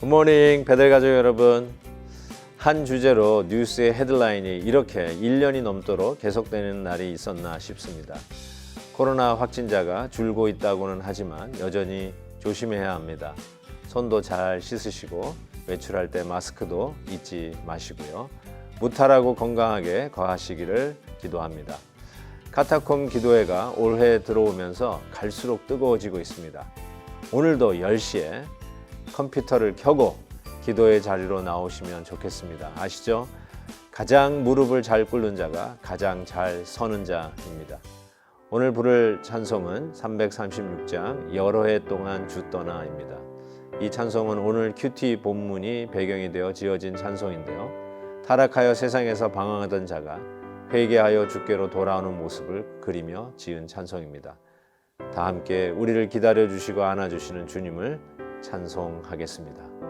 굿모닝 배달 가족 여러분 한 주제로 뉴스의 헤드라인이 이렇게 1년이 넘도록 계속되는 날이 있었나 싶습니다. 코로나 확진자가 줄고 있다고는 하지만 여전히 조심해야 합니다. 손도 잘 씻으시고 외출할 때 마스크도 잊지 마시고요. 무탈하고 건강하게 거하시기를 기도합니다. 카타콤 기도회가 올해 들어오면서 갈수록 뜨거워지고 있습니다. 오늘도 10시에 컴퓨터를 켜고 기도의 자리로 나오시면 좋겠습니다. 아시죠? 가장 무릎을 잘 꿇는 자가 가장 잘 서는 자입니다. 오늘 부를 찬송은 336장 여러 해 동안 주 떠나입니다. 이 찬송은 오늘 큐티 본문이 배경이 되어 지어진 찬송인데요. 타락하여 세상에서 방황하던 자가 회개하여 주께로 돌아오는 모습을 그리며 지은 찬송입니다. 다 함께 우리를 기다려 주시고 안아 주시는 주님을 찬송하겠습니다.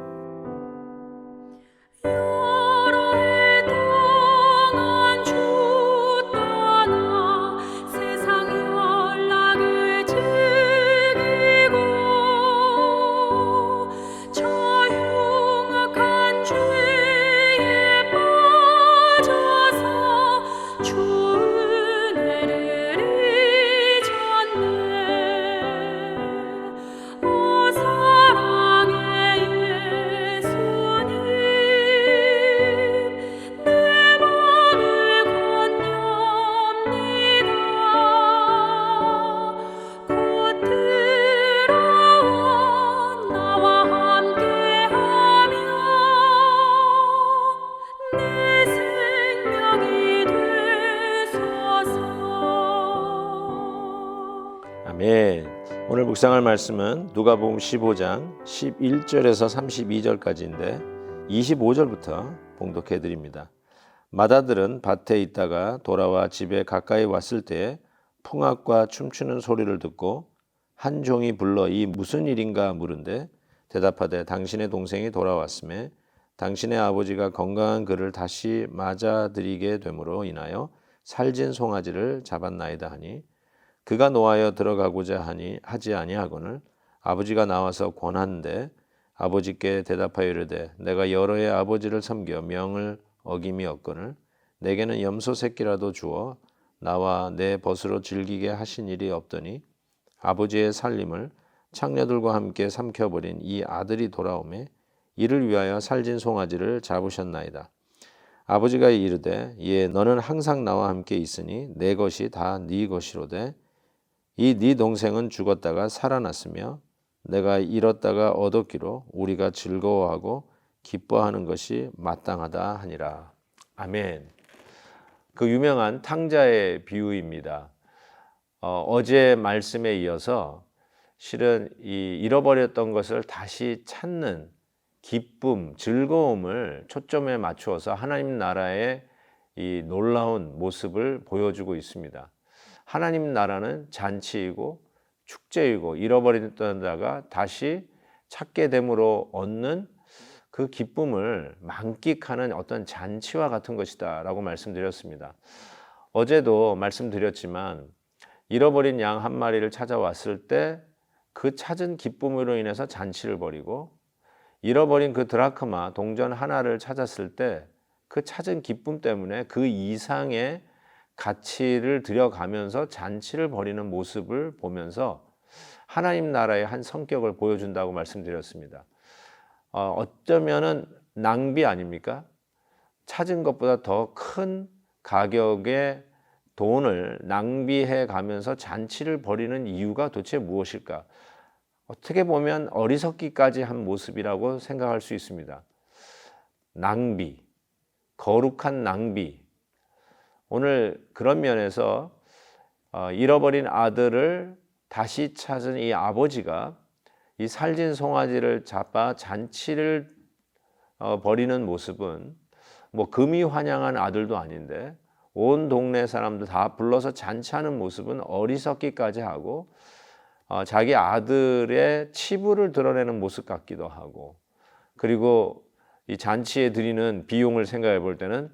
아멘. 오늘 묵상할 말씀은 누가복음 15장 11절에서 32절까지인데 25절부터 봉독해 드립니다. 마다들은 밭에 있다가 돌아와 집에 가까이 왔을 때 풍악과 춤추는 소리를 듣고 한 종이 불러 이 무슨 일인가 물은데 대답하되 당신의 동생이 돌아왔음에 당신의 아버지가 건강한 그를 다시 맞아들이게 됨으로 인하여 살진 송아지를 잡았나이다 하니 그가 노하여 들어가고자 하니 하지 아니하거늘 아버지가 나와서 권한데 아버지께 대답하여 이르되 내가 여러 해 아버지를 섬겨 명을 어김이 없거늘 내게는 염소 새끼라도 주어 나와 내 벗으로 즐기게 하신 일이 없더니 아버지의 살림을 창녀들과 함께 삼켜버린 이 아들이 돌아오매 이를 위하여 살진 송아지를 잡으셨나이다. 아버지가 이르되 예 너는 항상 나와 함께 있으니 내 것이 다 네 것이로되 이 네 동생은 죽었다가 살아났으며 내가 잃었다가 얻었기로 우리가 즐거워하고 기뻐하는 것이 마땅하다 하니라. 아멘. 그 유명한 탕자의 비유입니다. 어, 제 말씀에 이어서 실은 이 잃어버렸던 것을 다시 찾는 기쁨, 즐거움을 초점에 맞추어서 하나님 나라의 이 놀라운 모습을 보여주고 있습니다. 하나님 나라는 잔치이고 축제이고 잃어버렸던 자가 다시 찾게 됨으로 얻는 그 기쁨을 만끽하는 어떤 잔치와 같은 것이다 라고 말씀드렸습니다. 어제도 말씀드렸지만 잃어버린 양 한 마리를 찾아왔을 때 그 찾은 기쁨으로 인해서 잔치를 벌이고 잃어버린 그 드라크마 동전 하나를 찾았을 때 그 찾은 기쁨 때문에 그 이상의 가치를 들여가면서 잔치를 벌이는 모습을 보면서 하나님 나라의 한 성격을 보여준다고 말씀드렸습니다. 어, 어쩌면은 낭비 아닙니까? 찾은 것보다 더 큰 가격의 돈을 낭비해 가면서 잔치를 벌이는 이유가 도대체 무엇일까? 어떻게 보면 어리석기까지 한 모습이라고 생각할 수 있습니다. 낭비, 거룩한 낭비. 오늘 그런 면에서 어, 잃어버린 아들을 다시 찾은 이 아버지가 이 살진 송아지를 잡아 잔치를 어, 벌이는 모습은 뭐 금이 환영한 아들도 아닌데 온 동네 사람들 다 불러서 잔치하는 모습은 어리석기까지 하고 어, 자기 아들의 치부를 드러내는 모습 같기도 하고 그리고 이 잔치에 드리는 비용을 생각해 볼 때는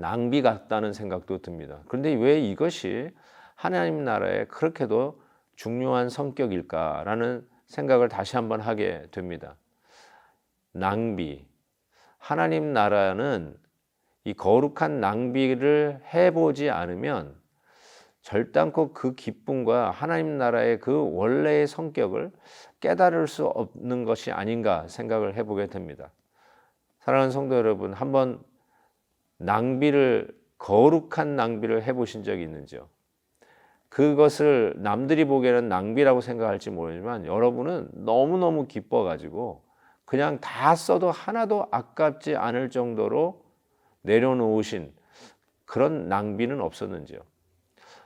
낭비 같다는 생각도 듭니다. 그런데 왜 이것이 하나님 나라에 그렇게도 중요한 성격일까라는 생각을 다시 한번 하게 됩니다. 낭비. 하나님 나라는 이 거룩한 낭비를 해보지 않으면 절단코 그 기쁨과 하나님 나라의 그 원래의 성격을 깨달을 수 없는 것이 아닌가 생각을 해보게 됩니다. 사랑하는 성도 여러분, 한번 낭비를 거룩한 낭비를 해보신 적이 있는지요? 그것을 남들이 보기에는 낭비라고 생각할지 모르지만 여러분은 너무너무 기뻐가지고 그냥 다 써도 하나도 아깝지 않을 정도로 내려놓으신 그런 낭비는 없었는지요?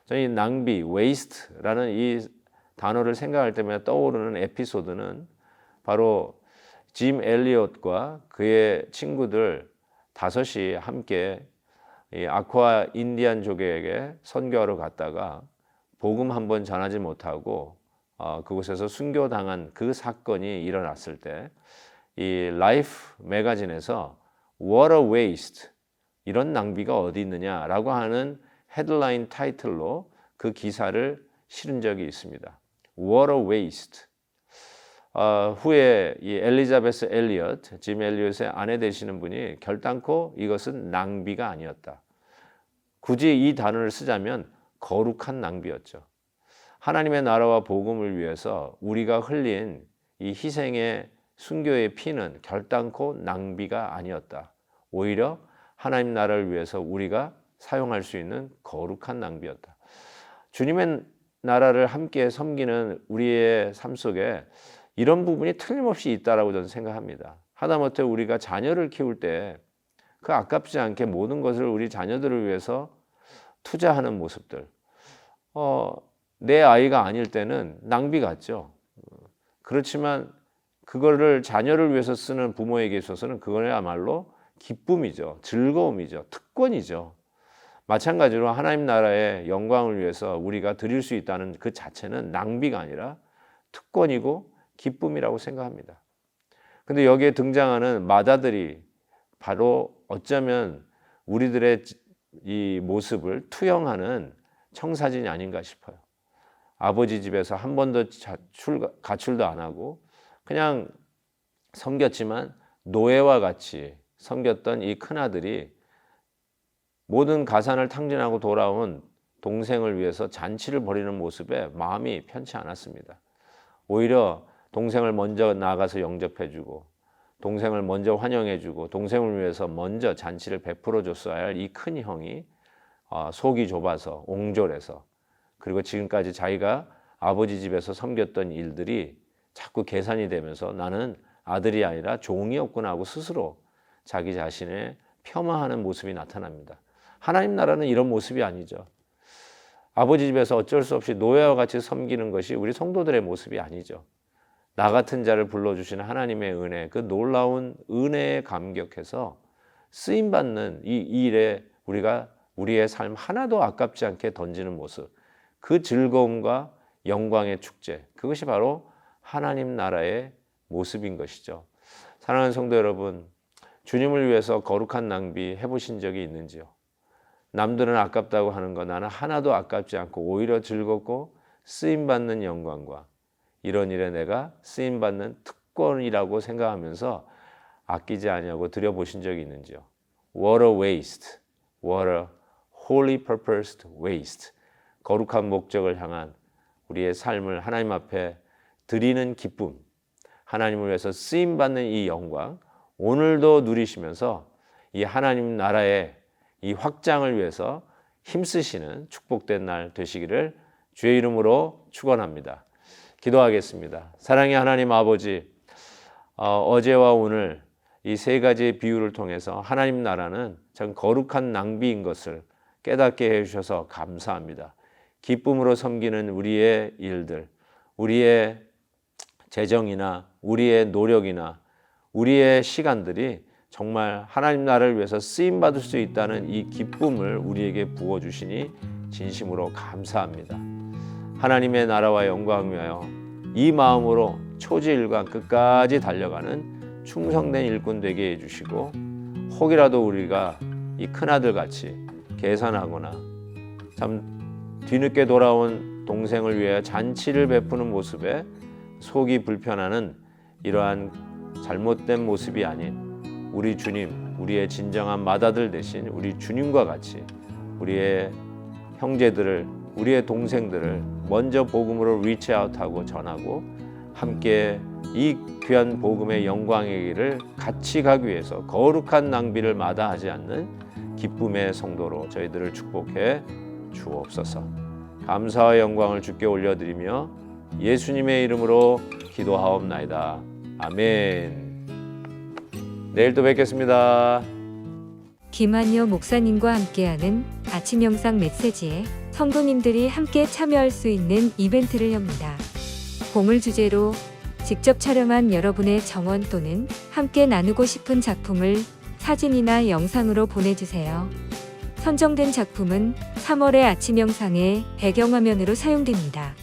저는 이 낭비, waste라는 이 단어를 생각할 때마다 떠오르는 에피소드는 바로 짐 엘리엇과 그의 친구들 다섯이 함께 이 아쿠아 인디안족에게 선교하러 갔다가 복음 한 번 전하지 못하고 어, 그곳에서 순교당한 그 사건이 일어났을 때 이 라이프 매거진에서 Water Waste 이런 낭비가 어디 있느냐라고 하는 헤드라인 타이틀로 그 기사를 실은 적이 있습니다. Water Waste. 어, 후에 이 엘리자베스 엘리엇, 짐 엘리엇의 아내 되시는 분이 결단코 이것은 낭비가 아니었다. 굳이 이 단어를 쓰자면 거룩한 낭비였죠. 하나님의 나라와 복음을 위해서 우리가 흘린 이 희생의 순교의 피는 결단코 낭비가 아니었다. 오히려 하나님 나라를 위해서 우리가 사용할 수 있는 거룩한 낭비였다. 주님의 나라를 함께 섬기는 우리의 삶 속에 이런 부분이 틀림없이 있다라고 저는 생각합니다. 하다못해 우리가 자녀를 키울 때 그 아깝지 않게 모든 것을 우리 자녀들을 위해서 투자하는 모습들. 어, 내 아이가 아닐 때는 낭비 같죠. 그렇지만 그거를 자녀를 위해서 쓰는 부모에게 있어서는 그거야말로 기쁨이죠. 즐거움이죠. 특권이죠. 마찬가지로 하나님 나라의 영광을 위해서 우리가 드릴 수 있다는 그 자체는 낭비가 아니라 특권이고 기쁨이라고 생각합니다. 근데 여기에 등장하는 마다들이 바로 어쩌면 우리들의 이 모습을 투영하는 청사진이 아닌가 싶어요. 아버지 집에서 한 번도 가출도 안 하고 그냥 섬겼지만 노예와 같이 섬겼던 이 큰아들이 모든 가산을 탕진하고 돌아온 동생을 위해서 잔치를 벌이는 모습에 마음이 편치 않았습니다. 오히려 동생을 먼저 나가서 영접해주고 동생을 먼저 환영해주고 동생을 위해서 먼저 잔치를 베풀어 줬어야 할 이 큰 형이 어, 속이 좁아서 옹졸해서 그리고 지금까지 자기가 아버지 집에서 섬겼던 일들이 자꾸 계산이 되면서 나는 아들이 아니라 종이었구나 하고 스스로 자기 자신을 폄하하는 모습이 나타납니다. 하나님 나라는 이런 모습이 아니죠. 아버지 집에서 어쩔 수 없이 노예와 같이 섬기는 것이 우리 성도들의 모습이 아니죠. 나 같은 자를 불러주시는 하나님의 은혜, 그 놀라운 은혜에 감격해서 쓰임받는 이 일에 우리가 우리의 삶 하나도 아깝지 않게 던지는 모습, 그 즐거움과 영광의 축제, 그것이 바로 하나님 나라의 모습인 것이죠. 사랑하는 성도 여러분, 주님을 위해서 거룩한 낭비 해보신 적이 있는지요? 남들은 아깝다고 하는 거 나는 하나도 아깝지 않고 오히려 즐겁고 쓰임받는 영광과 이런 일에 내가 쓰임 받는 특권이라고 생각하면서 아끼지 아니하고 드려보신 적이 있는지요? Water waste, water holy purposed waste. 거룩한 목적을 향한 우리의 삶을 하나님 앞에 드리는 기쁨, 하나님을 위해서 쓰임 받는 이 영광, 오늘도 누리시면서 이 하나님 나라의 이 확장을 위해서 힘쓰시는 축복된 날 되시기를 주의 이름으로 축원합니다. 기도하겠습니다. 사랑의 하나님 아버지, 어, 제와 오늘 이 세 가지의 비유를 통해서 하나님 나라는 참 거룩한 낭비인 것을 깨닫게 해주셔서 감사합니다. 기쁨으로 섬기는 우리의 일들, 우리의 재정이나 우리의 노력이나 우리의 시간들이 정말 하나님 나라를 위해서 쓰임 받을 수 있다는 이 기쁨을 우리에게 부어 주시니 진심으로 감사합니다. 하나님의 나라와 영광을 위하여 이 마음으로 초지일관 끝까지 달려가는 충성된 일꾼 되게 해 주시고 혹이라도 우리가 이 큰아들 같이 계산하거나 참 뒤늦게 돌아온 동생을 위해 잔치를 베푸는 모습에 속이 불편하는 이러한 잘못된 모습이 아닌 우리 주님, 우리의 진정한 맏아들 대신 우리 주님과 같이 우리의 형제들을, 우리의 동생들을 먼저 복음으로 리치아웃하고 전하고 함께 이 귀한 복음의 영광의 길을 같이 가기 위해서 거룩한 낭비를 마다하지 않는 기쁨의 성도로 저희들을 축복해 주옵소서. 감사와 영광을 주께 올려드리며 예수님의 이름으로 기도하옵나이다. 아멘. 내일 또 뵙겠습니다. 김한여 목사님과 함께하는 아침 영상 메시지에 성도님들이 함께 참여할 수 있는 이벤트를 엽니다. 보물 주제로 직접 촬영한 여러분의 정원 또는 함께 나누고 싶은 작품을 사진이나 영상으로 보내주세요. 선정된 작품은 3월의 아침 영상의 배경화면으로 사용됩니다.